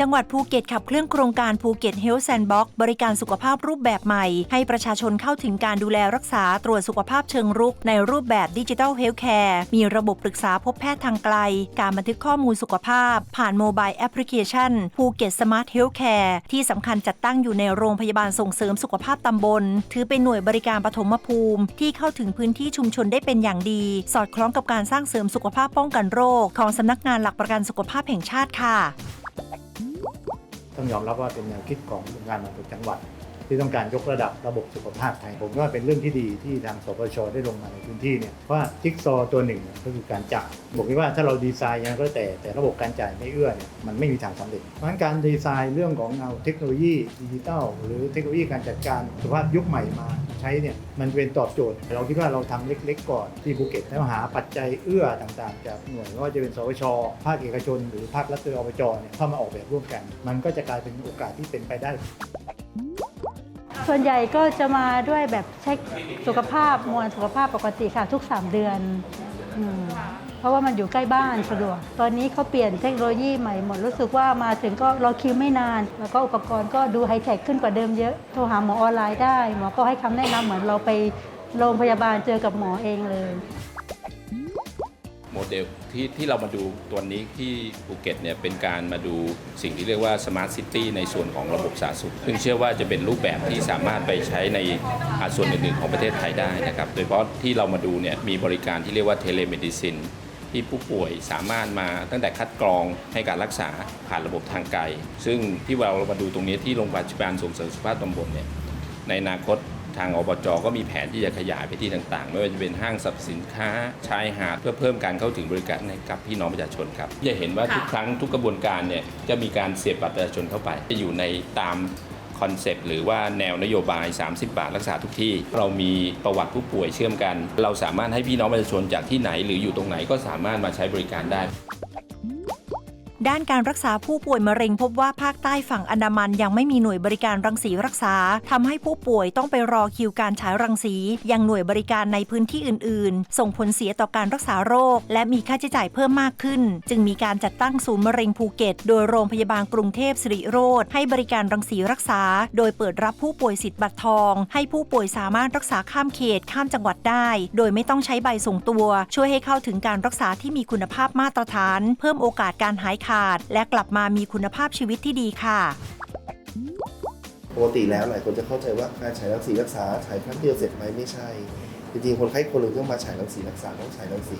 จังหวัดภูเก็ตขับเคลื่อนโครงการภูเก็ตเฮลท์แซนด์บ็อกบริการสุขภาพรูปแบบใหม่ ให้ประชาชนเข้าถึงการดูแลรักษาตรวจสุขภาพเชิงรุก ในรูปแบบดิจิทัลเฮลท์แคร์มีระบบปรึกษาพบแพทย์ทางไกล การบันทึกข้อมูลสุขภาพ ผ่านโมบายแอปพลิเคชันภูเก็ตสมาร์ทเฮลท์แคร์ที่สำคัญจัดตั้งอยู่ในโรงพยาบาลส่งเสริมสุขภาพตำบล ถือเป็นหน่วยบริการปฐมภูมิ ที่เข้าถึงพื้นที่ชุมชนได้เป็นอย่างดี สอดคล้องกับการสร้างเสริมสุขภาพป้องกันโรค ของสำนักงานหลักประกันสุขภาพแห่งชาติค่ะ ต้องยอมรับว่าเป็นแนวคิดขององค์การบริหารส่วนจังหวัด ที่ต้องการยกระดับระบบสุขภาพไทยผมว่าเป็นเรื่องที่ดีที่ทางสปชได้ลงมาในพื้นที่เนี่ยเพราะว่าจิ๊กซอว์ตัวหนึ่งก็คือการจ่ายบอกเลยว่าถ้าเราดีไซน์ยังไงก็แต่แต่ระบบการจ่ายไม่เอื้อเนี่ยมันไม่มีทางสำเร็จเพราะฉะนั้นการดีไซน์เรื่องของเอาเทคโนโลยีดิจิทัลหรือเทคโนโลยีการจัดการสุขภาพยุคใหม่มา ใช้เนี่ยมันเป็นตอบโจทย์ เราคิดว่าเราทำเล็ก ๆ ก่อนที่ภูเก็ตแล้วหาปัจจัยเอื้อต่างๆ จากหน่วยไม่ว่าจะเป็นสวช ภาคเอกชน หรือภาครัฐหรืออบจเนี่ยเข้ามาออกแบบร่วมกัน มันก็จะกลายเป็นโอกาสที่เป็นไปได้ส่วนใหญ่ก็จะมาด้วยแบบเช็คสุขภาพมวลสุขภาพปกติค่ะทุก 3 เดือนอ เพราะว่ามันอยู่ใกล้บ้านสะดวก ตอนนี้เขาเปลี่ยนเทคโนโลยีใหม่หมดรู้สึกว่ามาถึงก็รอคิวไม่นาน แล้วก็อุปกรณ์ก็ดูไฮเทคขึ้นกว่าเดิมเยอะโทรหาหมอออนไลน์ได้หมอก็ให้คำแนะนำเหมือนเราไปโรงพยาบาลเจอกับหมอเองเลย โมเดลที่ที่เรามาดูตัวนี้ที่ภูเก็ตเนี่ยเป็นการมาดูสิ่งที่เรียกว่าสมาร์ทซิตี้ในส่วนของระบบสาธารณสุข ซึ่งเชื่อว่าจะเป็นรูปแบบที่สามารถไปใช้ในอส่วนอื่นๆของประเทศไทยได้นะครับ โดยเฉพาะที่เรามาดูเนี่ยมีบริการที่เรียกว่าเทเลเมดิซิน ที่ผู้ป่วยสามารถมาตั้งแต่คัดกรองให้การรักษาผ่านระบบทางไกล ซึ่งที่เรามาดูตรงนี้ที่โรงพยาบาลส่งเสริมสุขภาพตำบลเนี่ยในอนาคตทางอบจก็มีแผนที่จะขยายไปที่ต่างๆ ไม่ว่าจะเป็นห้างสรรพสินค้าชายหาดเพื่อเพิ่มการเข้าถึงบริการให้กับพี่น้องประชาชนครับจะเห็นว่าทุกครั้งทุกกระบวนการเนี่ยจะมีการเสียบบัตรประชาชนเข้าไป จะอยู่ในตาม คอนเซปต์หรือว่าแนวนโยบาย 30 บาทรักษาทุกที่ เรามีประวัติผู้ป่วยเชื่อมกัน เราสามารถให้พี่น้องประชาชนจากที่ไหน หรืออยู่ตรงไหนก็สามารถมาใช้บริการได้ ด้านการรักษาผู้ป่วยมะเร็งพบว่าภาคใต้ฝั่งอันดามันยังไม่มีหน่วยบริการรังสีรักษาทำให้ผู้ป่วยต้องไปรอคิวการฉายรังสียังหน่วยบริการในพื้นที่อื่น ๆ ส่งผลเสียต่อการรักษาโรค และมีค่าใช้จ่ายเพิ่มมากขึ้น จึงมีการจัดตั้งศูนย์มะเร็งภูเก็ต โดยโรงพยาบาลกรุงเทพสิริโรธให้บริการรังสีรักษา โดยเปิดรับผู้ป่วยสิทธิ์บัตรทอง ให้ผู้ป่วยสามารถรักษาข้ามเขตข้ามจังหวัดได้ โดยไม่ต้องใช้ใบส่งตัว ช่วยให้เข้าถึงการรักษาที่มีคุณภาพมาตรฐาน เพิ่มโอกาสการหายขาดและกลับมามีคุณภาพชีวิตที่ดีค่ะ ปกติแล้วหลายคนจะเข้าใจว่าการฉายรังสีรักษาฉายครั้งเดียวเสร็จไหมไม่ใช่ จริงๆ คนไข้คนหนึ่งต้องมาฉายรังสีรักษาต้องฉายรังสี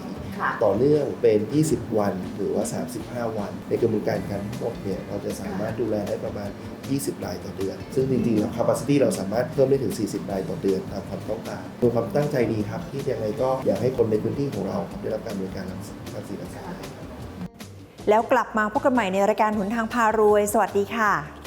ต่อเนื่องเป็น 20 วันหรือว่า 35 วัน ในกระบวนการการทั้งหมดเนี่ยเราจะสามารถดูแลได้ประมาณ 20 รายต่อเดือน ซึ่งจริงๆแล้ว capacity เราสามารถเพิ่มได้ถึง 40 รายต่อเดือนตามความต้องการโดยความตั้งใจดีครับ ที่ยังไงก็อยากให้คนในพื้นที่ของเราครับได้รับการบริการรักษารังสีรักษา แล้วกลับมาพบกันใหม่ในรายการหนทางพารวย สวัสดีค่ะ